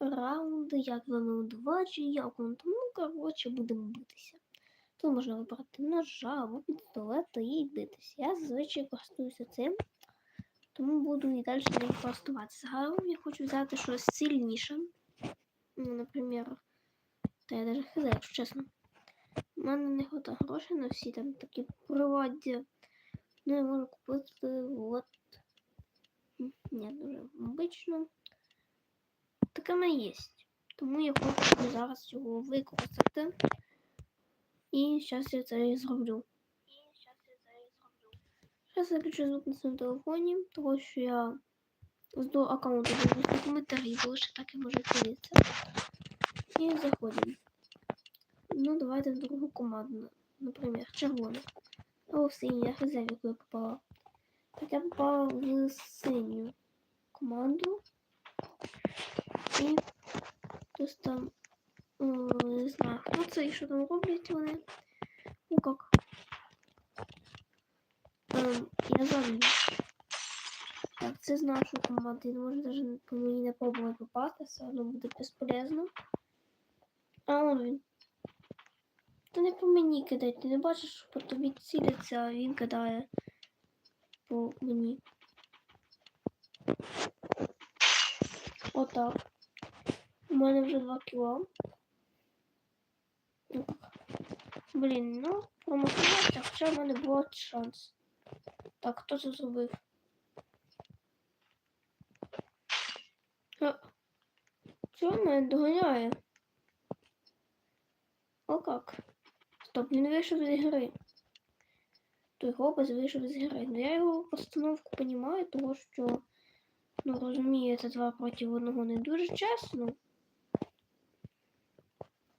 раунд, як вами удвачі, як он тому, коротше, будемо битися. Тут можна вибрати ножа або пістолета і битися. Я зазвичай користуюся цим, тому буду і далі ним користуватися. Загалом я хочу взяти щось сильніше. Ну, наприклад, та я навіть хз, якщо чесно. У мене не хватає грошей на всі там такі приводді. Ну, я можу купити от. Ні, дуже обично. Таке не є. Тому я хочу зараз його використати. І зараз я це і зроблю. Зараз я включу звук на своєму телефоні, тому що я з аккаунту дивлюсь коментарі, бо лише так я можу дивитися. І заходимо. Ну, давайте в другу команду. Наприклад, червону. О, в синю, я хз, в я попала. Так я попала в синю команду. І хтось там, о, не знаю, хто це і що там роблять вони. Ну как. Ем, я забув. Так, це з нашої команди. Не може навіть по мені не пробувати попасти, все одно буде безполезно. А он він. Та не по мені кидай, ти не бачиш, що по тобі ціляться, а він кидає по мені. Отак. У мене вже 2 кіла. Ну, так. Блін, ну, промахнувся, хоча в мене був шанс. Так, хто це зробив? Чого мене доганяє? О как? Стоп, він вийшов з гри. Той хлопець вийшов з гри. Ну я його постановку розумію, тому що, ну розумієте, два проти одного не дуже чесно.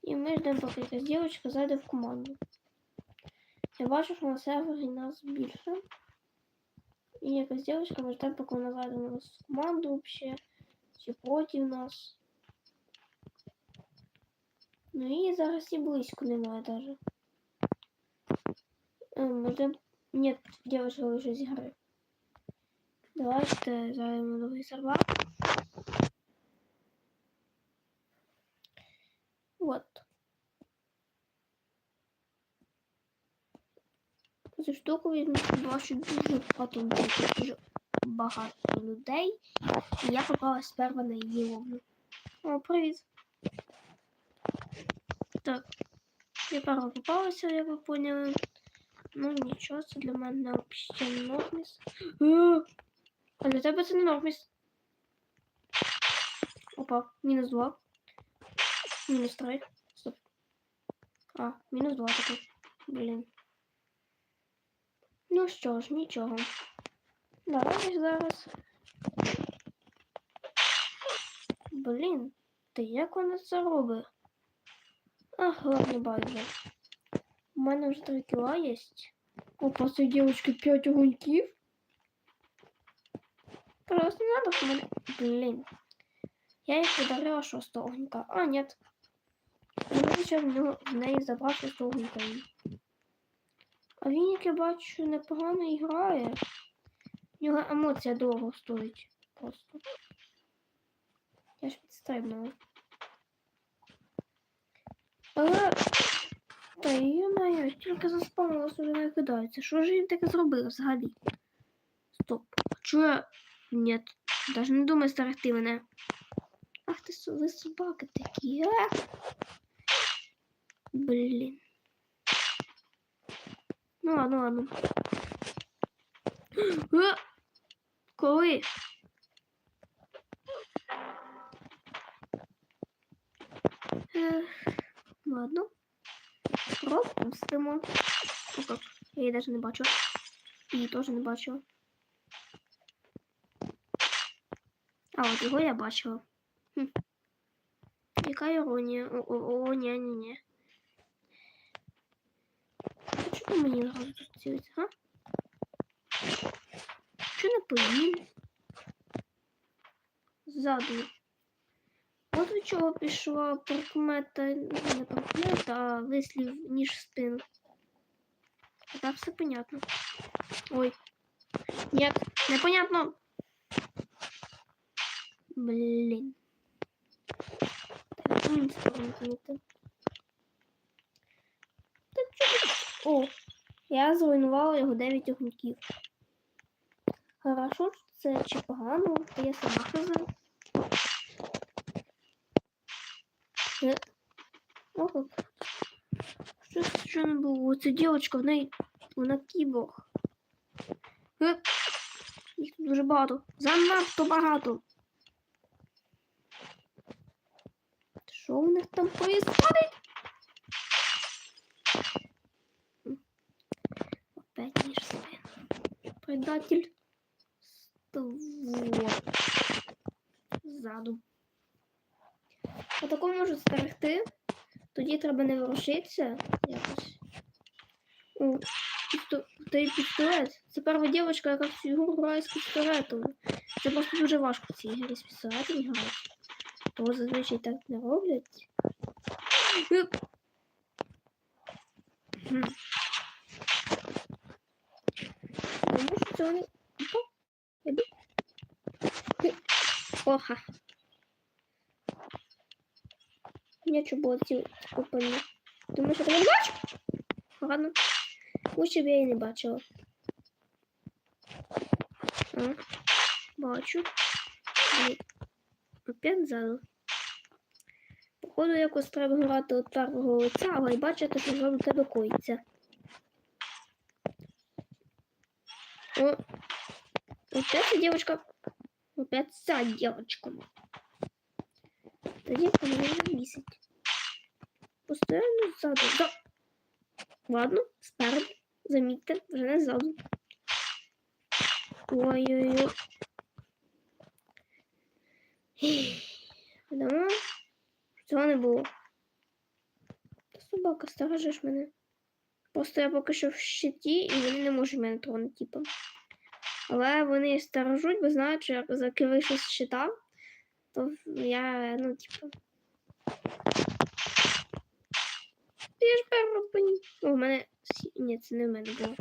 І ми ждемо, поки якась дівчинка зайде в команду. Я бачу, що на сервері нас більше. І якась дівчинка ми ждемо, поки вона зайде на нас в команду взагалі. Чи проти нас. Ну її зараз і близько немає даже. Ми ждем... Нет, девушка вышла из игры. Давайте зайдемо новий сервак. Цю штуку візьму, тому що дуже людей, дуже багато людей. І я попала сперва на її ловлю. О, привіт. Так. Я пара попалася, як ви поняли. Ну нічого, це для мене взагалі не норміс. А для тебе це не норміс. Опа, мінус 2. Мінус 3. Стоп. А, мінус 2 такий. Блін. Ну що ж, нічого. Давай зараз. Блін, ти як вона це робить? Ах, ладно, байдуже. У мене вже 3 кіла є. Опа, цієї дівчинки 5 огоньків. Просто надо мене. Блін. Я їй подарила 6 огонька. А, нет. Я ще в неї забрав 6 огонька. А він, як я бачу, непогано грає. У нього емоція довго стоїть. Просто. Я ж підстрибнула. Але. Та йо-моє, тільки заспавнилось уже не кидається. Що ж він таке зробив взагалі? Стоп. Чого я... Ні. Даже не думай старахти мене. Ах ти ви собаки такі, а? Блін. Ну ладно, ладно. А! Коли? Ех, ладно. Пропустимо. О, как. Я її даже не бачу. Її теж не бачила. А, от його я бачила. Хм. Яка іронія? О, о, о, ні, ні, ні. А чому мені зразу тут цілиться, а? Що не поїм? Ззаду. От від чого пішла прикмета, не прикмета, а вислів ніж в спину. Тепер все понятно. Ой. Нет, непонятно. Блін. Так, ну, сторону кинути. Та чого? О, я зруйнувала його 9 огняків. Хорошо, це чи погано, я сама казав. Е, О. Що це що не було? Ця дівчинка, в неї вона кіборг. Е, Їх тут дуже багато. Занадто багато. Що у них там происходит? Опять ніж спину. Предатель. Ствол. Ззаду. Отако можуть стерегти. Тоді треба не ворушитися якось. О, той пістолет. Це перша дівчинка, яка в цю ігру грає з пістолетом. Це просто дуже важко в цій ігрі з пістолетом грати. Того зазвичай так не роблять. Е. Оха. Нічого було ці купини. Думаю, що ти не бачив? Ладно. Лучше б я і не бачила. А, бачу. Опять ззаду. Походу, якось треба грати от первого лиця, але й бачити, що вже до тебе О, опять девочка. Опять ця девочка. Тоді мене вже. Постоянно ззаду. За... Ладно, спереду. Замітьте, вже не ззаду. Ой-ой-ой. Дамо. Цього не було. Собака, сторожиш мене. Просто я поки що в щиті і вони не можуть мене тронути, типу. Але вони сторожуть, бо знають, що як закриваюся з щита, то я, ну, типу. Я ж перво по. О, у мене. Ні, це не в мене було.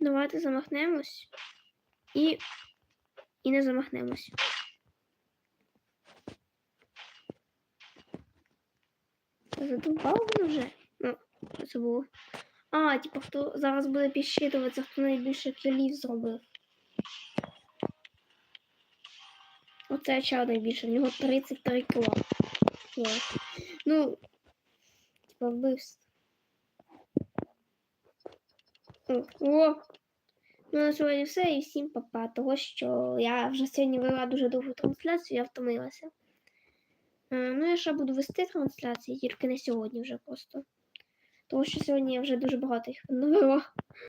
Давайте замахнемось. І. І не замахнемось. Задовбав він вже. Ну, це було? А, типу, хто зараз буде підсчитуватися, хто найбільше кілів зробив. Оце чав найбільше, в нього 33 кіла. Ну, типа вбивств. О, о! Ну, на сьогодні все і всім папа. Того, що я вже сьогодні вела дуже довгу трансляцію, я втомилася. Е, Ну, я ще буду вести трансляції, тільки не сьогодні вже просто. Тому що сьогодні я вже дуже багато їх навела.